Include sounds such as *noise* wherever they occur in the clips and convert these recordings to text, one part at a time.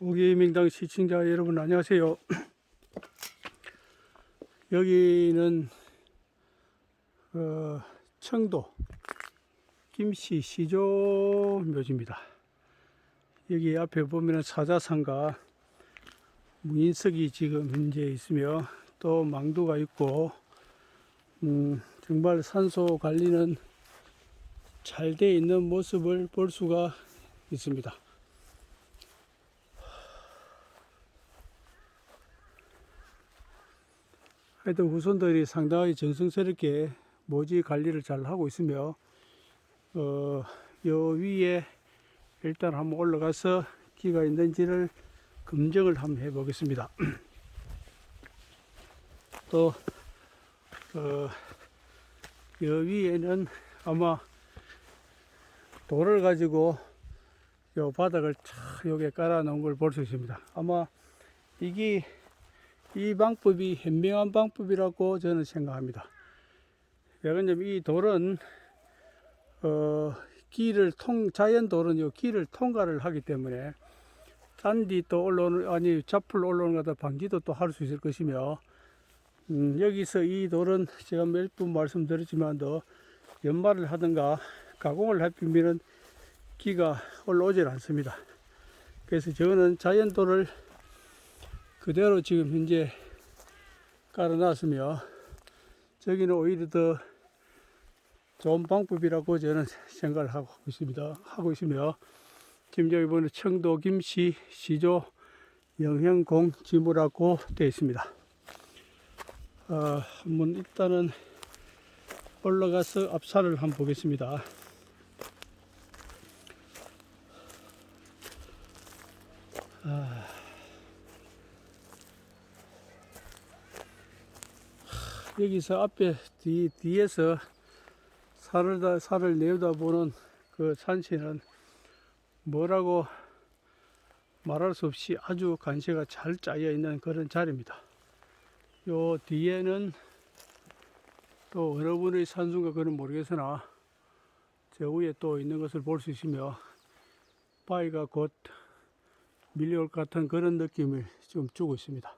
오기명당 시청자 여러분 안녕하세요. *clears throat* 여기는 어, 청도 김씨 시조 묘지입니다. 여기 앞에 보면 사자산과 무인석이 지금 현재 있으며 또 망두가 있고 음, 정말 산소 관리는 잘 돼 있는 모습을 볼 수가 있습니다. 하여튼 후손들이 상당히 정성스럽게 모지 관리를 잘 하고 있으며 어, 요 위에 일단 한번 올라가서 기가 있는지를 검증을 한번 해 보겠습니다. *clears throat* 또 어, 요 위에는 아마 돌을 가지고 요 바닥을 촥 요게 깔아 놓은 걸 볼 수 있습니다. 아마 이게 이 방법이 현명한 방법이라고 저는 생각합니다. 왜냐면 이 돌은 어, 길을 통 자연 돌은 요 길을 통과를 하기 때문에 잔디 또 올라오는 아니 잡풀 올라오는 것다 방지도 또 할 수 있을 것이며 음, 여기서 이 돌은 제가 몇번 말씀드렸지만도 연마를 하든가 가공을 해피면은 기가 올라오질 않습니다. 그래서 저거는 자연 돌을 그대로 지금 현재 깔아놨으며 저기는 오히려 더 좋은 방법이라고 저는 생각을 하고 있습니다. 하고 있으며 지금 여기 보면 청도 김씨 시조 영형공 지무라고 되어 있습니다. 어, 한번 일단은 올라가서 앞산을 한번 보겠습니다. 여기서 앞에 뒤, 뒤에서 산을 다 산을 내다 보는 그 산시는 뭐라고 말할 수 없이 아주 간세가 잘 짜여 있는 그런 자리입니다. 요 뒤에는 또 어느 분의 산수인가 그는 모르겠으나 저 위에 또 있는 것을 볼 수 있으며 바위가 곧 밀려올 것 같은 그런 느낌을 좀 주고 있습니다.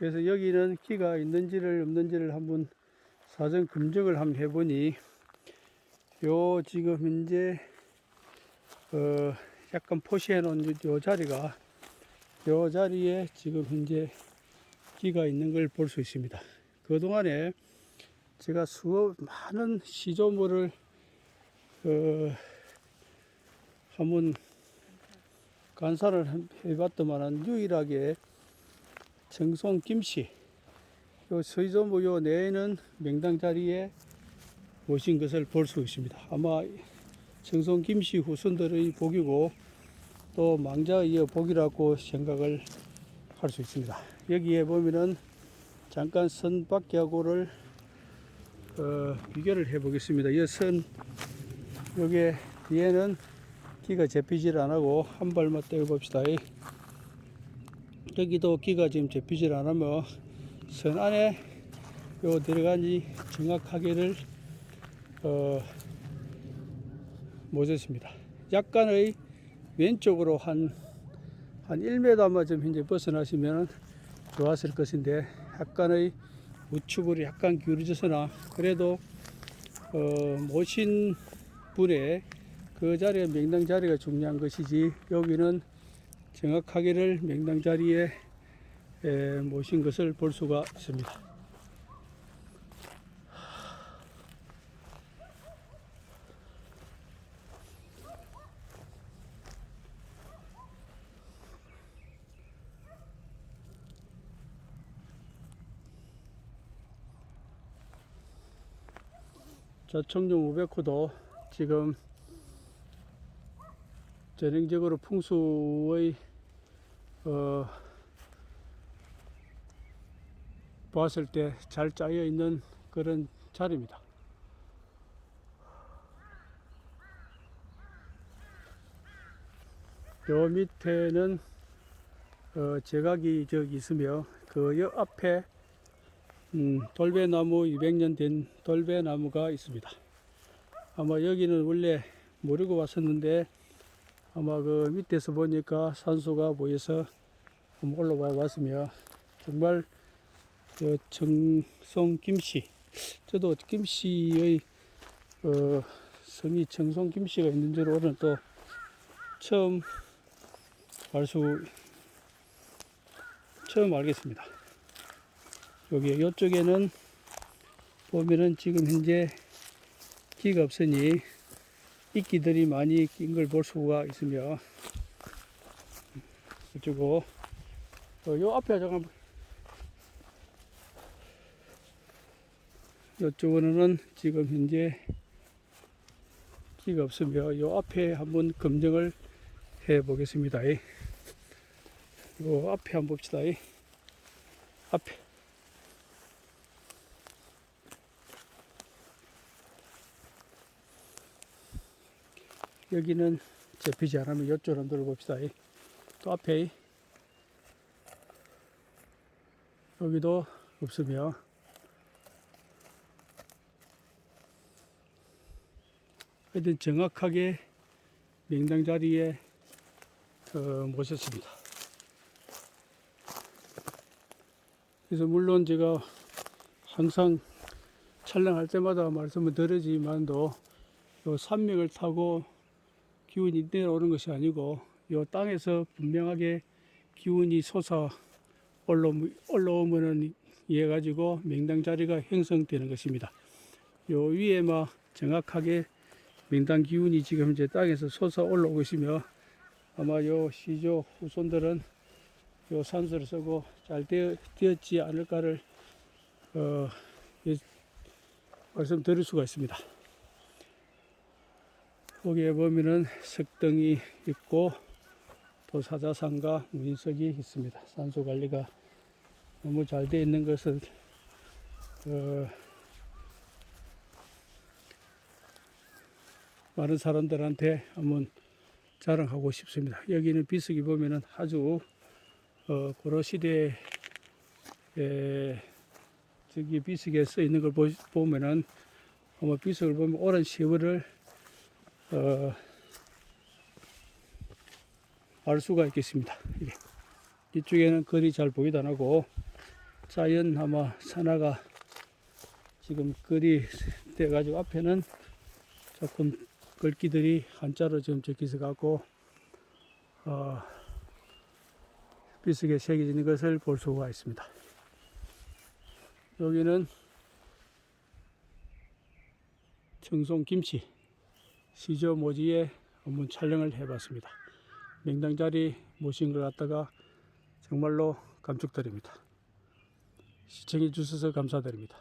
그래서 여기는 키가 있는지를 없는지를 한번 사전 검증을 한번 해보니 요 지금 현재 어 약간 포시해 놓은 요- 요 자리가 요 자리에 지금 현재 기가 있는 걸 볼 수 있습니다. 그동안에 제가 수업 많은 시조물을 어 한번 간사를 해봤더만은 유일하게 정송 김씨 요 서희조무 요 내에는 명당 자리에 모신 것을 볼 수 있습니다. 아마 정송 김씨 후손들의 복이고 또 망자의 복이라고 생각을 할 수 있습니다. 여기에 보면은 잠깐 선 밖하고를 어, 비교를 해 보겠습니다. 이선 여기 뒤에는 기가 잡히질 안 하고 한 발만 떼어 봅시다. 여기도 기가 지금 잡히질 않으며 선 안에 요 들어간지 정확하게를 어, 못했습니다. 약간의 왼쪽으로 한, 한 1m만 좀 현재 벗어나시면 좋았을 것인데 약간의 우측으로 약간 기울어져서나 그래도 어, 모신 분의 그 자리에 명당 자리가 중요한 것이지 여기는 정확하게를 명당 자리에 에, 모신 것을 볼 수가 있습니다. 저청룡 500호도 지금 전형적으로 풍수의 어, 봤을 때 잘 짜여 있는 그런 자리입니다. 요 밑에는 어, 제각이 저기 있으며 그여 앞에 음, 돌배나무 200년 된 돌배나무가 있습니다. 아마 여기는 원래 모르고 왔었는데 아마 그 밑에서 보니까 산소가 한번 올라와 봤으며 정말 그 정송 김씨 저도 김씨의 어, 성이 정송 김씨가 있는 줄 오늘 또 처음 알수 처음 알겠습니다. 여기 이쪽에는 보면은 지금 현재 기가 없으니 이끼들이 많이 낀 걸 볼 수가 있으며 그리고 어, 요 앞에 잠깐 이쪽으로는 지금 현재 기가 없으며 요 앞에 한번 검증을 해 보겠습니다. 요 앞에 한번 봅시다. 앞에 여기는 접히지 않으면 이쪽으로 한번 돌아봅시다. 또 앞에 여기도 없으며 하여튼 정확하게 명당 자리에 어, 모셨습니다. 그래서 물론 제가 항상 촬영할 때마다 말씀을 드리지만도 요 산맥을 타고 기운이 내려오는 것이 아니고 요 땅에서 분명하게 기운이 솟아 올라오- 올라오면은 이해 가지고 명당 자리가 형성되는 것입니다. 요 위에 막 정확하게 명당 기운이 지금 현재 땅에서 솟아 올라오고 있으며 아마 요 시조 후손들은 요 산소를 쓰고 잘 되어, 되었지 않을까를 어, 예, 말씀드릴 수가 있습니다. 거기에 보면은 석등이 있고 또 사자산과 문석이 있습니다. 산소 관리가 너무 잘 되어 있는 것을 어, 많은 사람들한테 한번 자랑하고 싶습니다. 여기는 비석이 보면은 아주 어, 고려 시대에 에, 저기 비석에 써 있는 걸 보, 보면은 아마 비석을 보면 오랜 세월을 어, 알 수가 있겠습니다. 이게. 이쪽에는 거리 잘 보이도 안 하고 자연 아마 산화가 지금 거리 돼가지고 앞에는 조금 글귀들이 한자로 지금 적혀 있어 갖고 어, 비석에 새겨지는 것을 볼 수가 있습니다. 여기는 청송 김치 시저 모지에 한번 촬영을 해봤습니다. 명당 자리 모신 걸 갖다가 정말로 감축드립니다. 시청해 주셔서 감사드립니다.